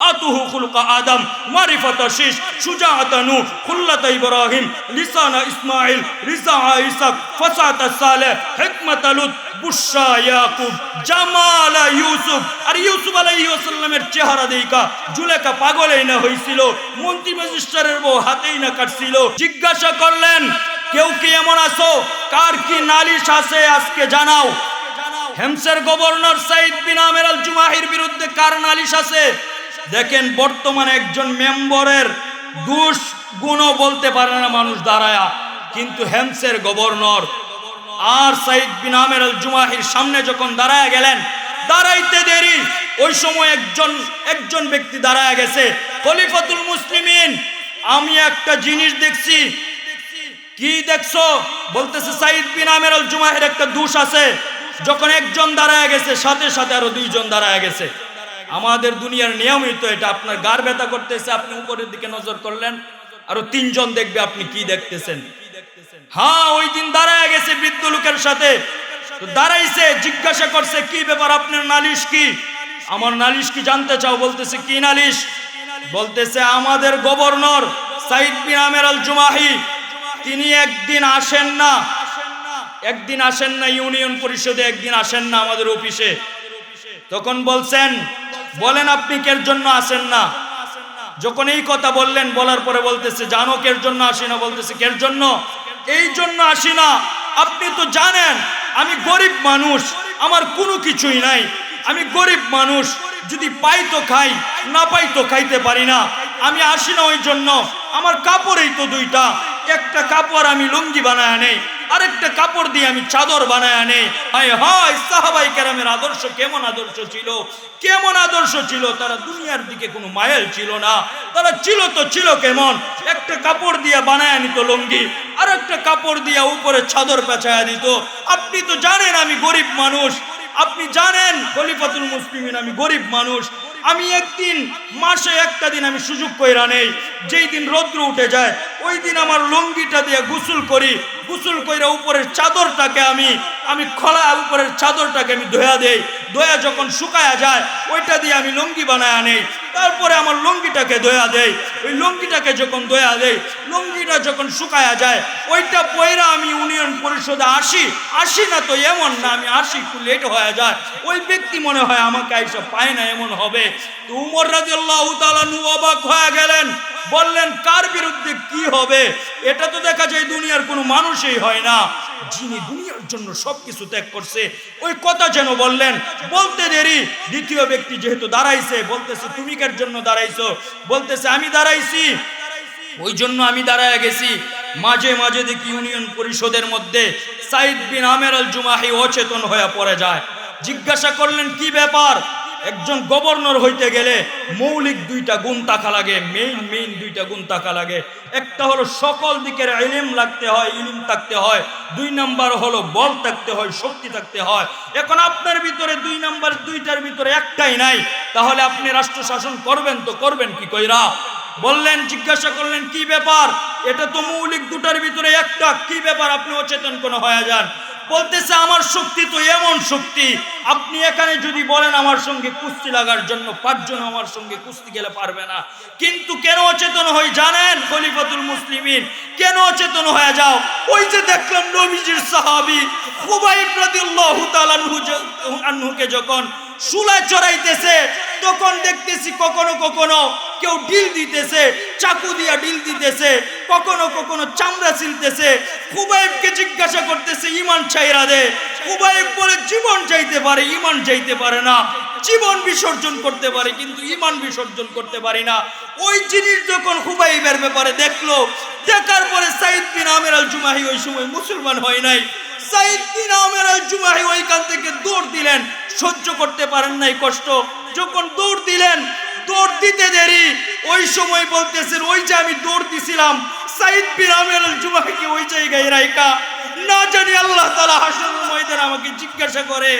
আতুহু খুলকা আদম, মারিফাতা শীষ সুজাআতা নূহ খুল্লাতা ইব্রাহিম, লিসানা ইসমাইল রিসা ইসাক, ফাসাতা সালেহ হিকমাতা লুত, বুশরা ইয়াকুব, জামালা ইউসুফ। আর ইউসুফ আলাইহিস সালামের চেহারা দেইকা জুলেখা পাগলেই না হইছিল, মন্ত্রী ম্যাজিস্ট্রেটের বউ হাতেই না কাটছিল। জিজ্ঞাসা করলেন, কেউ কি এমন আছো? কার কি নালিশ আছে আজকে জানাও। হেমসের গভর্নর সাইদ বিন আমের আল জুমাহির বিরুদ্ধে কার নালিশ আছে? দেখেন বর্তমানে একজন মেম্বরের দুষ গুণও বলতে পারে না মানুষ দাঁড়ায়া। কিন্তু হেমসের গভর্নর আর সাইদ বিন আমের আল জুমাহির সামনে যখন দাঁড়ায় গেলেন, দাঁড়াইতে দেরি। ওই সময় একজন একজন ব্যক্তি দাঁড়ায় গেছে, খলিফাতুল মুসলিমিন। আমি একটা জিনিস দেখছি। কি দেখছ? বলতেছে সাইদ বিন আমের আল জুমাহের একটা দোষ আছে। যখন একজন দাঁড়ায় গেছে, সাথে সাথে আরও দুইজন দাঁড়ায় গেছে। আমাদের দুনিয়ার নিয়মই তো এটা আপনার গার ব্যথা করতেছে, আপনি উপরের দিকে নজর করলেন, আরও তিনজন দেখবে আপনি কি দেখতেছেন। হ্যাঁ ওই দিন দাঁড়ায় গেছে বৃদ্ধ লোকের সাথে। তো দাঁড়াইছে, জিজ্ঞাসা করছে, কি ব্যাপার, আপনার নালিশ কি? আমার নালিশ কি জানতে চাও? বলতেছে, কি নালিশ? বলতেছে, আমাদের গভর্নর সাইদ বিন আমের আল জুমাহি তিনি একদিন আসেন না। একদিন আসেন না ইউনিয়ন পরিষদে, একদিন আসেন না আমাদের অফিসে। তখন বলছেন বলেন আপনি কের জন্য আসেন না? যখন এই কথা বললেন, বলার পরে বলতেছে, জানো কের জন্য আসি না? বলতেছে, কের জন্য? এই জন্য আসি না। আপনি তো জানেন, আমি গরিব মানুষ, আমার কোনো কিছুই নাই। আমি গরিব মানুষ, যদি পাই তো খাই, না পাই তো খাইতে পারি না। আমি আসি না ওই জন্য। আমার কাপড়ই তো দুইটা। একটা কাপড় আমি লুঙ্গি বানায় নেই। আরেকটা কাপড় দিয়ে আমি চাদর বানায় নেই হায় হায়, সাহাবাই কেরামের আদর্শ কেমন আদর্শ ছিল? কেমন আদর্শ ছিল? তারা দুনিয়ার দিকে কোনো মায়েল ছিল না। তারা ছিল তো ছিল কেমন? একটা কাপড় দিয়ে বানায় নিত লুঙ্গি আর একটা কাপড় দিয়ে উপরে চাদর পেঁচায় দিত। আপনি তো জানেন আমি গরিব মানুষ। আপনি জানেন খলিফাতুল মুসলিমিন, আমি গরিব মানুষ। আমি একদিন, মাসে একটা দিন আমি সুযোগ কইরা নেই। যেই দিন রৌদ্র উঠে যায়, ওই দিন আমার লুঙ্গিটা দিয়ে গোসল করি। গোসল কইরা উপরের চাদরটাকে আমি আমি খোলা উপরের চাদরটাকে আমি ধোয়া দেই। ধোয়া যখন শুকায়া যায়, ওইটা দিয়ে আমি লুঙ্গি বানায় নেই। তারপরে আমার লুঙ্গিটাকে ধোয়া দেই। ওই লুঙ্গিটাকে যখন ধোয়া দেই, লুঙ্গিটা যখন শুকায়া যায়, ওইটা পয়রা আমি ইউনিয়ন পরিষদে আসি। আসি না তো এমন না, আমি আসি, একটু লেট হয়ে যায়। ওই ব্যক্তি মনে হয় আমাকে এইসব পায় না, এমন হবে। তো উমর নু অবাক হয়ে গেলেন। বললেন, কার বিরুদ্ধে কি হবে? এটা তো দেখা যায় দুনিয়ার কোনো মানুষই হয় না। যিনি দুনিয়ার জন্য সবকিছু ত্যাগ করছে, ওই কথা যেন বললেন, বলতে দেরি। দ্বিতীয় ব্যক্তি যেহেতু দাঁড়াইছে, বলতেছে, তুমি কার জন্য দাঁড়াইছো? বলতেছে, আমি দাঁড়াইছি। ওই জন্য আমি দাঁড়ায় গেছি। মাঝে মাঝে দেখি ইউনিয়ন পরিষদের মধ্যে সাইদ বিন আমের আল জুমাহি অচেতন হয়ে পড়ে যায়। জিজ্ঞাসা করলেন, কি ব্যাপার? একজন গভর্নর হইতে গেলে মৌলিক দুইটা গুণ থাকা লাগে মেইন মেইন দুইটা গুণ থাকা লাগে। একটা হলো সকল দিকের ইলিম লাগতে হয়, ইলিম থাকতে হয়। দুই নাম্বার হলো বল থাকতে হয়, শক্তি থাকতে হয়। এখন আপনার ভিতরে দুই নাম্বার, দুইটার ভিতরে একটাই নাই। তাহলে আপনি রাষ্ট্র শাসন করবেন তো করবেন কি কইরা? বললেন, জিজ্ঞাসা করলেন, কি ব্যাপার? এটা তো মৌলিক দুটার ভিতরে একটা, কি ব্যাপার? আপনি অচেতন কোনো হয়ে যান। বলতেছে, আমার শক্তি তো এমন শক্তি। আপনি এখানে যদি বলেন, আমার সঙ্গে কুস্তি লাগার জন্য পাঁচজন আমার সঙ্গে কুস্তি গেলে পারবে না। কিন্তু কেন অচেতন হই জানেন, খলিফাতুল মুসলিমিন? কেন অচেতন হয়ে যাও? ওই যে দেখলাম নবীজির সাহাবি তাআলা আনহুকে যখন সুলা চড়াইতেছে, তখন দেখতেছি কখনো কখনো কেউ ডিল দিতেছে, চাকু দিয়া ডিল দিতেছে, কখনো কখনো চামড়া ছিলতেছে। কুবাইবকে জিজ্ঞাসা করতেছে, ইমান চাইরা দে। কুবাইব বলে, জীবন চাইতে পারে, ইমান চাইতে পারে না। জীবন বিসর্জন করতে পারে, কিন্তু ইমান বিসর্জন করতে পারি না। ওই জিনিস যখন হুবাইবের ব্যাপারে দেখল, দেখার পরে সাইদ বিন আমের আল জুমাহি ওই সময় মুসলমান হয় নাই। সাইদ বিন আমের আল জুমাহি ওইখান থেকে দৌড় দিলেন, সহ্য করতে পারেন নাই কষ্ট। যখন দৌড় দিলেন, দৌড় দিতে দেরি। ওই সময় বলতেছেন, ওই যে আমি দৌড় দিছিলাম, সাইদ আল জুমাহিকে ওই জায়গায় রাইকা না জানি আল্লাহ তালা হাসন ময়দান আমাকে জিজ্ঞাসা করে,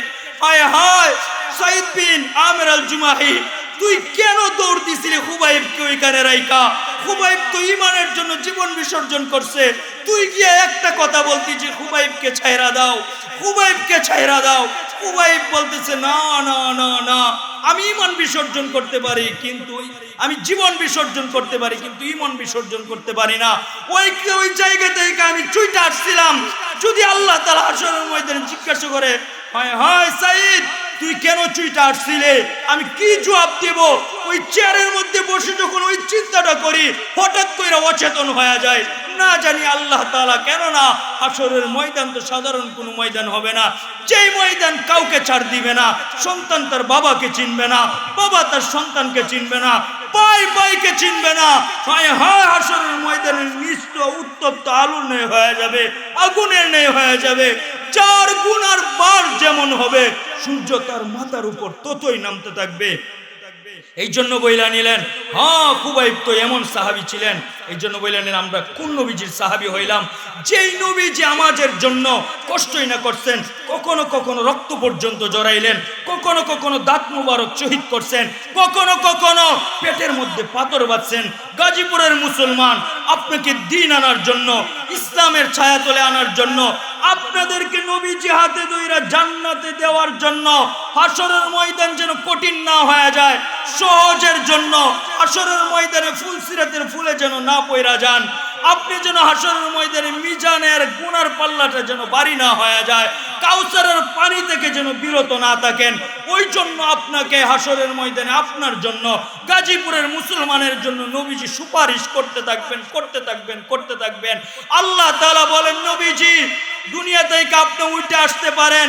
হায় হায়, সাইদ বিন আমের আল জুমাহি তুই কেন দৌড় দিছিলি? হুবাইবকে ওইখানে রাইকা হুবাইব তো ইমানের জন্য জীবন বিসর্জন করছে। তুই গিয়ে একটা কথা বলতি যে, হুবাইবকে ছাইরা দাও, হুবাইবকে ছাইরা দাও। হুবাইব বলতেছে, না না না না, আমি ইমান বিসর্জন করতে পারি, কিন্তু আমি জীবন বিসর্জন করতে পারি, কিন্তু ইমন বিসর্জন করতে পারি না। ওই ওই জায়গা থেকে আমি চুইটা আসছিলাম। যদি আল্লাহ তালা আসরের ময়দানে জিজ্ঞাসা করে, হয় হয় সাইদ তুই কেন চুইটা আসছিলে? আমি কি জবাব দেব? ওই চেয়ারের মধ্যে বসে যখন ওই চিন্তাটা করি, হঠাৎ করে অচেতন হয়ে যায়। না জানি আল্লাহ তালা কেন না আসরের ময়দান তো সাধারণ কোনো ময়দান হবে না। যেই ময়দান কাউকে ছাড় দিবে না, সন্তান তার বাবাকে চিনবে না, বাবা তার সন্তানকে চিনবে না পাই পাইকে চিনবে না। হয় হয় হাসরের ময়দানের নিস্ত উত্তপ্ত আলুর নেই হয়ে যাবে আগুনের নেই হয়ে যাবে। চার গুণ আর বার যেমন হবে, সূর্য তার মাথার উপর ততই নামতে থাকবে। এই জন্য বইলা নিলেন হ্যাঁ খুবাইব তো এমন সাহাবি ছিলেন এই জন্য বইলা নিলেন আমরা কোন নবীজির সাহাবি হইলাম? যেই নবীজি আমাদের জন্য কষ্টই না করছেন, কখনো কখনো রক্ত পর্যন্ত জড়াইলেন, কখনো কখনো দাঁত মুবারক শহীদ করছেন, কখনো কখনো পেটের মধ্যে পাথর বাঁধছেন। গাজীপুরের মুসলমান, আপনাকে দিন আনার জন্য, ইসলামের ছায়া তোলে আনার জন্য, আপনাদেরকে নবীজি হাতে দইরা জান্নাতে দেওয়ার জন্য হাসরের ময়দান যেন কঠিন না হয়ে যায়, সহজের জন্য হাসরের ময়দানে ফুল সিরাতের ফুলে যেন না পয়রা যান। আপনি যেন হাসরের ময়দানে মিজানের গুনার পাল্লাটা যেন বাড়ি না হয়ে যায়, কাউসারের পানি থেকে যেন বিরত না থাকেন ওই জন্য আপনাকে হাসরের ময়দানে আপনার জন্য, গাজীপুরের মুসলমানের জন্য নবীজি সুপারিশ করতে থাকবেন করতে থাকবেন করতে থাকবেন। আল্লাহ তাআলা বলেন, নবীজি, দুনিয়া থেকে আপনি উঠে আসতে পারেন।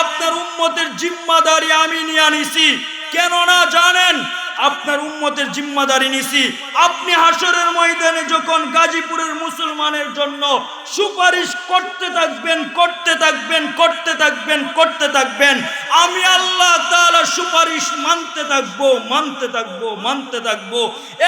আপনার উম্মতের জিম্মাদারি আমি নিয়ে আনিছি কেননা জানেন আপনার উম্মতের জিম্মাদারি নিছি। আপনি হাসরের ময়দানে যখন গাজীপুরের মুসলমানের জন্য সুপারিশ করতে থাকবেন করতে থাকবেন করতে থাকবেন করতে থাকবেন, আমি আল্লাহ তাআলা সুপারিশ মানতে থাকব মানতে থাকব মানতে থাকব।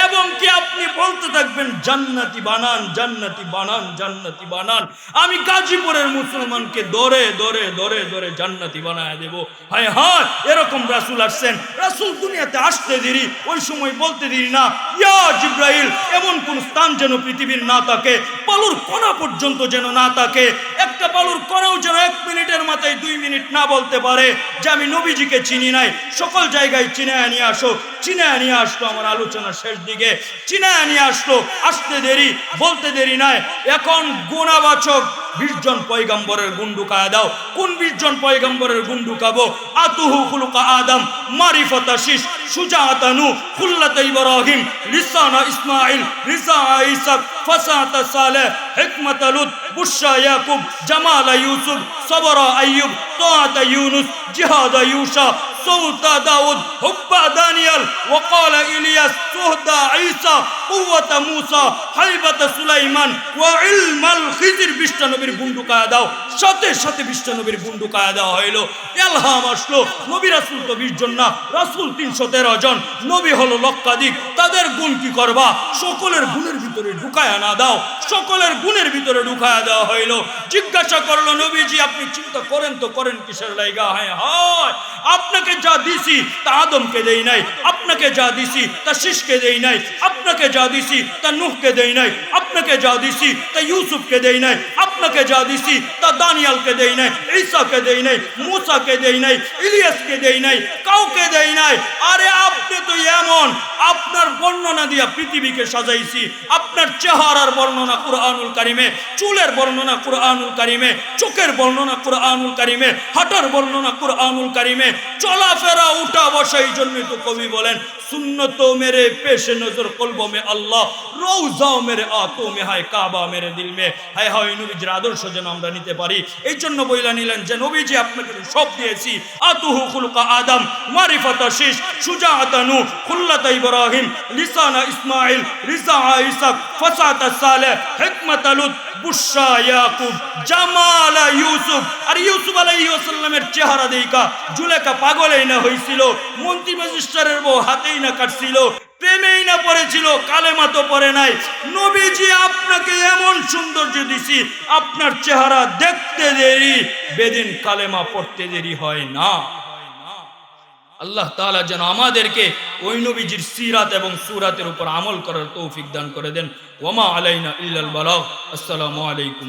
এবং কি আপনি বলতে থাকবেন, জান্নাতি বানান জান্নাতি বানান জান্নাতি বানান। আমি গাজীপুরের মুসলমানকে দরে দরে দরে দরে জান্নাতি বানায় দেব। হায় হায়, এরকম রাসূল আসছেন। রাসূল দুনিয়াতে আসতে দেরি, ওই সময় বলতে দেরি না। ইয়া জিব্রাইল, এমন কোন স্থান যেন পৃথিবীর না থাকে, বালুর কণা পর্যন্ত যেন না থাকে। একটা বালুর কণাও যেন এক মিনিটের মাথায় দুই মিনিট না বলতে পারে, যে আমি নবীজিকে চিনি নাই। সকল জায়গায় চিনায় নিয়ে আসো, চিনায় নিয়ে আসলো আমার আলোচনার শেষ দিকে। চিনায় নিয়ে আসলো, আসতে দেরি, বলতে দেরি নাই এখন গুণাবাচক বিশজন পয়গম্বরের গুণ দাও। কোন বিশজন পয়গম্বরের গুণ ঢুকাবো আদম, মারিফতা শিস সুজাতানু, খুল্লাত ইব্রাহিম লিসানা ইসমাইল, রিসা ইসাক ফাসাত সালেহ, হিকমত লুত ইয়াকুব, জামাল ইউসুফ, সবরা আইয়ুব, তোয়াত ইউনুস, জিহাদ ইউসা صوت داود حب دانيال وقال إلياس صهد عيسى কুওয়াতা মুসা, হাইবাতা সুলাইমান, ওয়া ইলমাল খিজির বিশ্বনবীর বুন্ডুকায়া দাও। সাথে সাথে বিশ্বনবীর বুন্ডুকায়া দেওয়া হইল। এলহাম আসলো, নবী রাসুল তো বিশ জন না, রাসুল তিনশো তেরো জন। নবী হলো লক্ষাধিক, তাদের গুণ কি করবা? সকলের গুণের ভিতরে ঢুকায় না দাও। সকলের গুণের ভিতরে ঢুকায়া দেওয়া হইল। জিজ্ঞাসা করল, নবীজি, আপনি চিন্তা করেন তো, করেন কিসের লাইগা? হ্যাঁ হয়। আপনাকে যা দিছি, তা আদমকে দেই নাই। আপনাকে যা দিছি, তা শিষকে দেই নাই। আপনাকে যা দিছি তা নুহকে দেই নাই। আপনাকে যা দিছি, তা ইউসুফকে দেই নাই, আপনাকে যা দিছি, তা দানিয়ালকে দেই নাই, ঈসাকে দেই নাই, মুসাকে দেই নাই, ইলিয়াসকে দেই নাই, কাউকে দেই নাই। আরে আপনি তো এমন, আপনার বর্ণনা দিয়া পৃথিবীকে সাজাইছি। আপনার চেহারার বর্ণনা কুরআনুল কারিমে, চুলের বর্ণনা কুরআনুল কারিমে, চোখের বর্ণনা কুরআনুল কারিমে, হাঁটার বর্ণনা কুরআনুল কারিমে, চলাফেরা, উঠা বসা, এই জন্যই তো কবি বলেন সুন্নত মেরে, পেশে নজর কলব মে আল্লাহ রৌজাও মেরে আতো মে হায় কাবা মেরে হায় নবীজির আদর্শ যেন আমরা নিতে পারি। এই জন্য বইলা নিলেন যে, নবীজি আপনাকে সব দিয়েছি। আতুহু খুলকা আদম ইব্রাহিম, লিসানা ইসমাইল রিসা লুত বুশা ইয়াকুব, জামাল ইউসুফ। আর ইউসুফ আলাইহি ওয়াসাল্লামের চেহারা দেইকা জুলেখা পাগলেই না হইছিল, মন্ত্রী ম্যাজিস্ট্রেটের বউ হাতেই না কাটছিল। প্রেমেই না পড়েছিল, কালেমা তো নাই। নবীজি আপনাকে এমন সৌন্দর্য দিছি, আপনার চেহারা দেখতে দেরি, বেদিন কালেমা পড়তে দেরি হয় না। আল্লাহ তাআলা যেন আমাদেরকে ওই নবীজির সিরাত এবং সুরাতের উপর আমল করার তৌফিক দান করে দেন। ওমা আলাইনা ইল্লাল বালাগ। আসসালামু আলাইকুম.